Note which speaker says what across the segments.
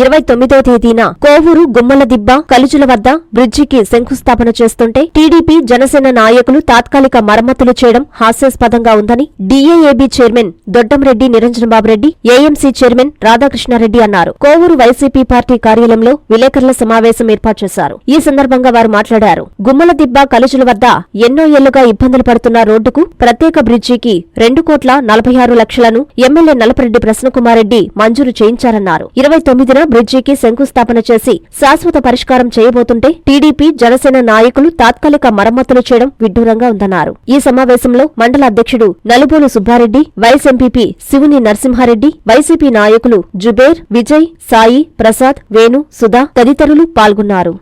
Speaker 1: ఇరవై తొమ్మిదో తేదీన కోవూరు గుమ్మలదిబ్బ కలుజుల వద్ద బ్రిడ్జికి శంకుస్థాపన చేస్తుంటే టీడీపీ జనసేన నాయకులు తాత్కాలిక మరమ్మతులు చేయడం హాస్యాస్పదంగా ఉందని DAAB chairman Doddamreddy Niranjana Babu Reddy AMC chairman Radhakrishna Reddy అన్నారు. కోవూరు వైసీపీ పార్టీ కార్యాలయంలో విలేకరుల సమావేశం ఏర్పాటు చేశారు. ఈ సందర్భంగా వారు మాట్లాడారు. గుమ్మలదిబ్బ కలుజుల వద్ద ఎన్నో ఏళ్ళుగా ఇబ్బందులు పడుతున్న రోడ్డుకు ప్రత్యేక బ్రిడ్జికి రెండు కోట్ల నలభై ఆరు లక్షలను ఎమ్మెల్యే నలపరెడ్డి ప్రసన్నకుమారెడ్డి మంజూరు చేయించారన్నారు. ఇరవై తొమ్మిదిన బ్రిడ్జికి శంకుస్థాపన చేసి శాశ్వత పరిష్కారం చేయబోతుంటే టీడీపీ జనసేన నాయకులు తాత్కాలిక మరమ్మతులు చేయడం విడ్డూరంగా ఉందన్నారు. ఈ సమావేశంలో మండల అధ్యక్షుడు నలుబోలు సుబ్బారెడ్డి వైస్ ఎంపీపీ శివుని నరసింహారెడ్డి వైసీపీ నాయకులు జుబేర్ విజయ్ సాయి ప్రసాద్ వేణు సుధా తదితరులు పాల్గొన్నారు.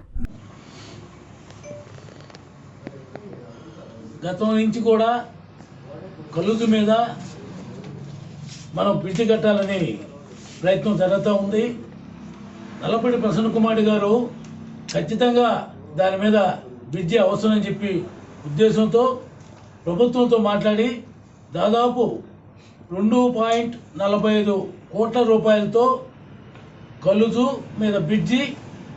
Speaker 2: గతం నుంచి కూడా కలుగు మీద మనం పిట్టి కట్టాలని ప్రయత్నం జరుగుతూ ఉంది. నల్లపల్లి ప్రసన్న కుమార్ గారు ఖచ్చితంగా దాని మీద బ్రిడ్జి అవసరం అని చెప్పి ఉద్దేశంతో ప్రభుత్వంతో మాట్లాడి దాదాపు రెండు పాయింట్ నలభై ఐదు కోట్ల రూపాయలతో కలుజు మీద బ్రిడ్జి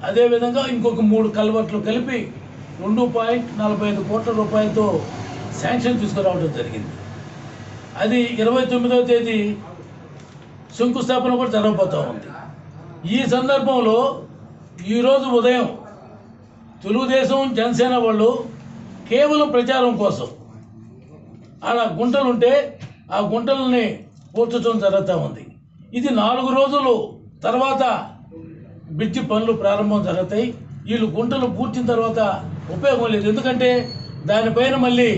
Speaker 2: అదేవిధంగా ఇంకొక మూడు కల్వర్ట్లు కలిపి రెండు పాయింట్ నలభై ఐదు కోట్ల రూపాయలతో శాంక్షన్ తీసుకురావడం జరిగింది. అది ఇరవై తొమ్మిదవ తేదీ శంకుస్థాపన కూడా జరగబోతూ ఉంది. ఈ సందర్భంలో ఈరోజు ఉదయం తెలుగుదేశం జనసేన వాళ్ళు కేవలం ప్రచారం కోసం అలా గుంటలుంటే ఆ గుంటలని పూడ్చడం జరుగుతూ ఉంది. ఇది నాలుగు రోజులు తర్వాత బిచ్చి పనులు ప్రారంభం జరుగుతాయి. వీళ్ళు గుంటలు పూడ్చిన తర్వాత ఉపయోగం లేదు. ఎందుకంటే దానిపైన మళ్ళీ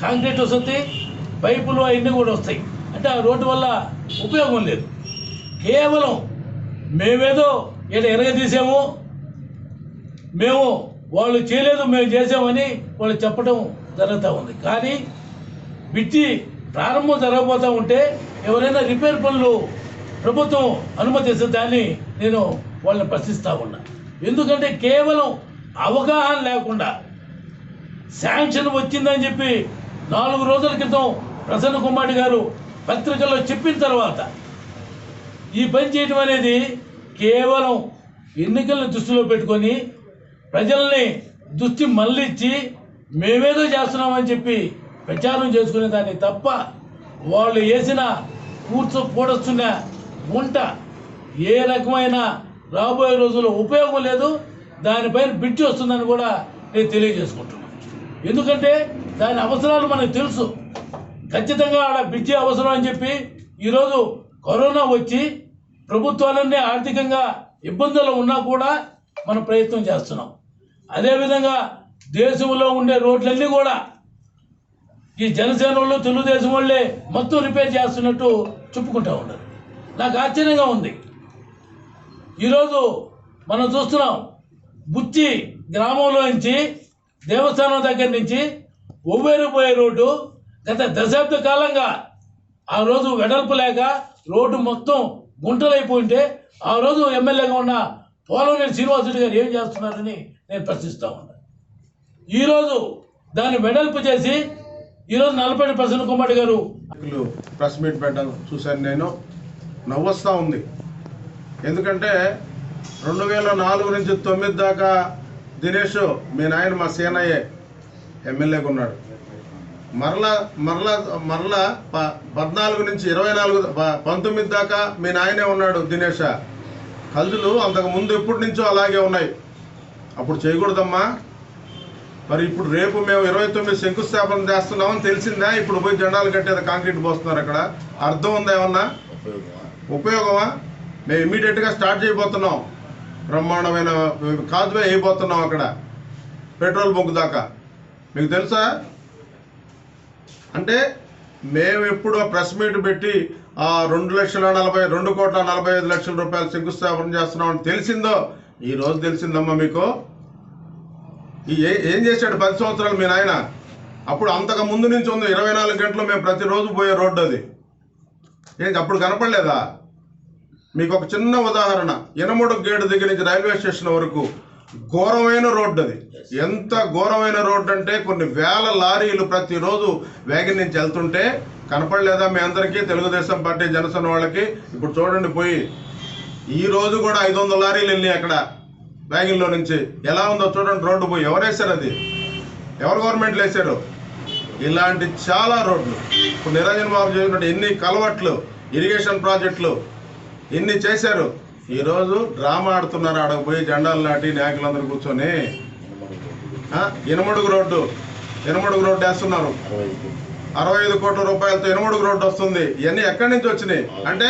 Speaker 2: కాంక్రీట్ వస్తుంది పైపులు అవన్నీ కూడా వస్తాయి. అంటే ఆ రోడ్డు వల్ల ఉపయోగం లేదు. కేవలం మేమేదో ఇలా ఎరగదీసాము. మేము వాళ్ళు చేయలేదు మేము చేసామని వాళ్ళు చెప్పడం జరుగుతూ ఉంది. కానీ బిట్టి ప్రారంభం జరగబోతూ ఉంటే ఎవరైనా రిపేర్ పనులు ప్రభుత్వం అనుమతిస్తే దాన్ని నేను వాళ్ళని ప్రశ్నిస్తూ ఉన్నా. ఎందుకంటే కేవలం అవగాహన లేకుండా శాంక్షన్ వచ్చిందని చెప్పి నాలుగు రోజుల క్రితం ప్రసన్న కుమార్ గారు పత్రికల్లో చెప్పిన తర్వాత ఈ పని చేయటం అనేది కేవలం ఎన్నికలను దృష్టిలో పెట్టుకొని ప్రజల్ని దృష్టి మళ్ళించి మేమేదో చేస్తున్నామని చెప్పి ప్రచారం చేసుకునే దాన్ని తప్ప వాళ్ళు వేసిన కూర్చో పూడొస్తున్న వంట ఏ రకమైన రాబోయే రోజుల్లో ఉపయోగం లేదు. దానిపైన బిడ్చి వస్తుందని కూడా నేను తెలియజేసుకుంటున్నాను. ఎందుకంటే దాని అవసరాలు మనకు తెలుసు. ఖచ్చితంగా ఆడ బిడ్జి అవసరం అని చెప్పి ఈరోజు కరోనా వచ్చి ప్రభుత్వాలన్నీ ఆర్థికంగా ఇబ్బందులు ఉన్నా కూడా మనం ప్రయత్నం చేస్తున్నాం. అదేవిధంగా దేశంలో ఉండే రోడ్లన్నీ కూడా ఈ జనసేన వాళ్ళు తెలుగుదేశం వాళ్ళే మొత్తం రిపేర్ చేస్తున్నట్టు చెప్పుకుంటా ఉన్నారు. నాకు ఆశ్చర్యంగా ఉంది. ఈరోజు మనం చూస్తున్నాం బుచ్చి గ్రామంలో నుంచి దేవస్థానం దగ్గర నుంచి ఒవ్వేరు పోయే రోడ్డు గత దశాబ్ద కాలంగా ఆ రోజు వెడల్పు లేక రోడ్డు మొత్తం గుంటలైపోయింటే ఆ రోజు ఎమ్మెల్యేగా ఉన్న పోలవనేని శ్రీనివాసుడు గారు ఏం చేస్తున్నారని నేను ప్రశ్నిస్తా ఉన్నాను ఈరోజు దాన్ని వెడల్పు చేసి ఈరోజు నలభై ప్రసన్న కుమార్ గారు
Speaker 3: ప్రెస్ మీట్ పెట్టడం చూశాను నేను. నవ్వొస్తా ఉంది. ఎందుకంటే రెండు వేల నాలుగు నుంచి తొమ్మిది దాకా దినేష్ మీ నాయన మా సేనయ్యే ఎమ్మెల్యేగా ఉన్నాడు. మరలా మరలా మరలా ప పద్నాలుగు నుంచి ఇరవై నాలుగు పంతొమ్మిది దాకా మీ నాయనే ఉన్నాడు దినేష. కలుజులు అంతకు ముందు ఎప్పటి నుంచో అలాగే ఉన్నాయి. అప్పుడు చేయకూడదమ్మా. మరి ఇప్పుడు రేపు మేము ఇరవై తొమ్మిది శంకుస్థాపన చేస్తున్నామని తెలిసిందా? ఇప్పుడు పోయి జెండాలు కట్టేది కాంక్రీట్ పోస్తున్నారు అక్కడ. అర్థం ఉందా ఏమన్నా? ఉపయోగమా? మేము ఇమీడియట్గా స్టార్ట్ చేయబోతున్నాం. బ్రహ్మాండమైన కాజువే వేయబోతున్నాం అక్కడ. పెట్రోల్ బంక్ దాకా. మీకు తెలుసా? అంటే మేము ఎప్పుడు ప్రెస్ మీట్ పెట్టి ఆ రెండు లక్షల నలభై రెండు కోట్ల నలభై ఐదు లక్షల రూపాయలు శంకుస్థాపన చేస్తున్నామని తెలిసిందో? ఈ రోజు తెలిసిందమ్మా మీకు? ఈ ఏ- ఏం చేశాడు పది సంవత్సరాలు మీ నాయన? అప్పుడు అంతకు ముందు నుంచి ఉంది ఇరవై నాలుగు గంటలు మేము ప్రతిరోజు పోయే రోడ్డు అది. ఏంటి అప్పుడు కనపడలేదా? మీకు ఒక చిన్న ఉదాహరణ. ఇనముడు గేటు దగ్గర నుంచి రైల్వే స్టేషన్ వరకు ఘోరమైన రోడ్డు అది. ఎంత ఘోరమైన రోడ్డు అంటే కొన్ని వేల లారీలు ప్రతిరోజు వేగన్ నుంచి వెళ్తుంటే కనపడలేదా మీ అందరికీ? తెలుగుదేశం పార్టీ జనసేన వాళ్ళకి. ఇప్పుడు చూడండి పోయి ఈ రోజు కూడా ఐదు వందల లారీలు వెళ్ళి అక్కడ వ్యాగన్లో నుంచి. ఎలా ఉందో చూడండి రోడ్డు పోయి. ఎవరు వేశారు అది? ఎవరు గవర్నమెంట్లు వేశారు? ఇలాంటి చాలా రోడ్లు. ఇప్పుడు నిరంజన్ బాబు చేసినట్టు ఎన్ని కలవట్లు ఇరిగేషన్ ప్రాజెక్టులు ఎన్ని చేశారు? ఈరోజు డ్రామా ఆడుతున్నారు ఆడకు పోయి జెండాలు నాటి నాయకులందరూ కూర్చొని. ఇనుమడుగు రోడ్డు ఇనుమడుగు రోడ్డు వేస్తున్నారు. అరవై ఐదు కోట్ల రూపాయలతో ఇనుమడుగు రోడ్డు వస్తుంది. ఇవన్నీ ఎక్కడి నుంచి వచ్చినాయి? అంటే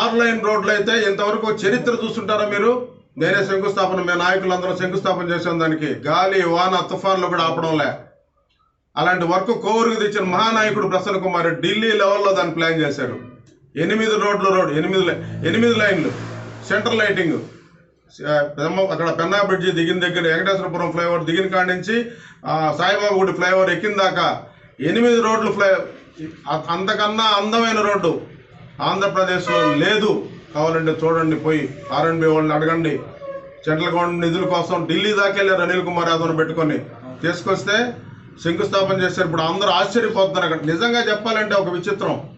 Speaker 3: ఆరు లైన్ రోడ్లు అయితే ఇంతవరకు చరిత్ర చూస్తుంటారా మీరు? నేనే శంకుస్థాపన మీ నాయకులందరూ శంకుస్థాపన చేసిన దానికి. గాలి వాన తుఫాన్లు కూడా ఆపడంలే అలాంటి వర్క్ కోవూరుకు తెచ్చిన మహానాయకుడు ప్రసన్న కుమార్ ఢిల్లీ లెవెల్లో దాన్ని ప్లాన్ చేశాడు. ఎనిమిది రోడ్లు రోడ్ ఎనిమిది ఎనిమిది లైన్లు. Centre lighting. పెదమ్మ- అక్కడ పెన్నా బ్రిడ్జి దిగిన దగ్గర వెంకటేశ్వరపురం ఫ్లైఓవర్ దిగిన కాడి నుంచి సాయిబాబు సాయిబాబా గుడి ఫ్లైఓవర్ ఎక్కిన దాకా ఎనిమిది రోడ్లు ఫ్లై అంతకన్నా అందమైన రోడ్డు ఆంధ్రప్రదేశ్లో లేదు. కావాలంటే చూడండి పోయి ఆర్ఎండ్బి వాళ్ళని అడగండి. సెంట్రల్ గవర్నమెంట్ నిధుల కోసం ఢిల్లీ దాకా వెళ్ళారు అనిల్ కుమార్ యాదవ్ పెట్టుకొని. తీసుకొస్తే శంకుస్థాపన చేశారు. ఇప్పుడు అందరూ ఆశ్చర్యపోతున్నారు. అక్కడ నిజంగా చెప్పాలంటే ఒక విచిత్రం.